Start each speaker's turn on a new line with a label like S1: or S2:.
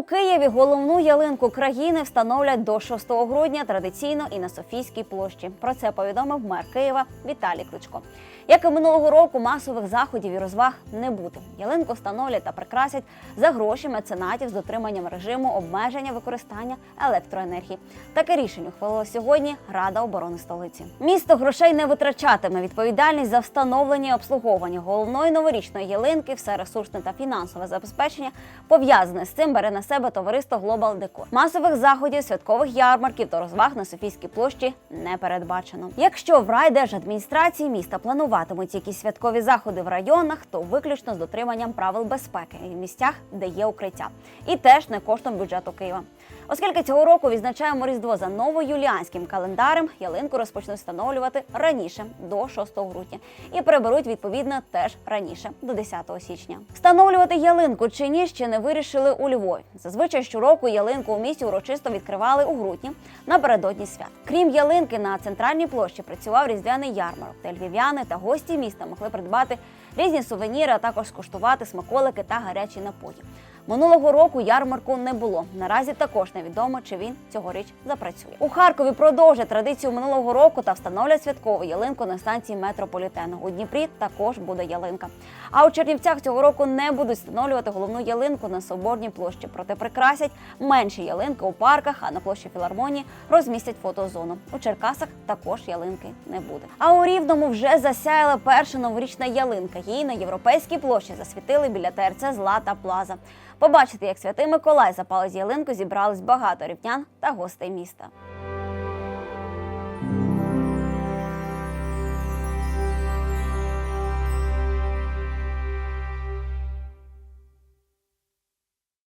S1: У Києві головну ялинку країни встановлять до 6 грудня традиційно і на Софійській площі. Про це повідомив мер Києва Віталій Кличко. Як і минулого року, масових заходів і розваг не буде. Ялинку встановлять та прикрасять за гроші меценатів з дотриманням режиму обмеження використання електроенергії. Таке рішення ухвалила сьогодні Рада оборони столиці. Місто грошей не витрачатиме. Відповідальність за встановлення і обслуговування головної новорічної ялинки, все ресурсне та фінансове забезпечення пов'язане з цим бере на себе товариство Global Decor. Масових заходів, святкових ярмарків та розваг на Софійській площі не передбачено. Якщо в райдержадміністрації міста плануватимуть якісь святкові заходи в районах, то виключно з дотриманням правил безпеки в місцях, де є укриття, і теж не коштом бюджету Києва. Оскільки цього року відзначаємо Різдво за новоюліанським календарем, ялинку розпочнуть встановлювати раніше до 6 грудня і приберуть відповідно теж раніше до 10 січня. Встановлювати ялинку чи ні ще не вирішили у Львові. Зазвичай щороку ялинку у місті урочисто відкривали у грудні напередодні свят. Крім ялинки, на центральній площі працював різдвяний ярмарок, де львів'яни та гості міста могли придбати різні сувеніри, а також скуштувати смаколики та гарячі напої. Минулого року ярмарку не було. Наразі також невідомо, чи він цьогоріч запрацює. У Харкові продовжать традицію минулого року та встановлять святкову ялинку на станції метрополітену. У Дніпрі також буде ялинка. А у Чернівцях цього року не будуть встановлювати головну ялинку на соборній площі. Проте прикрасять менші ялинки у парках, а на площі філармонії розмістять фотозону. У Черкасах також ялинки не буде. А у Рівному вже засяяла перша новорічна ялинка. Її на європейській площі засвітили біля ТРЦ Злата Плаза. Побачити, як святий Миколай запалить ялинку, зібрались багато рівнян та гостей міста.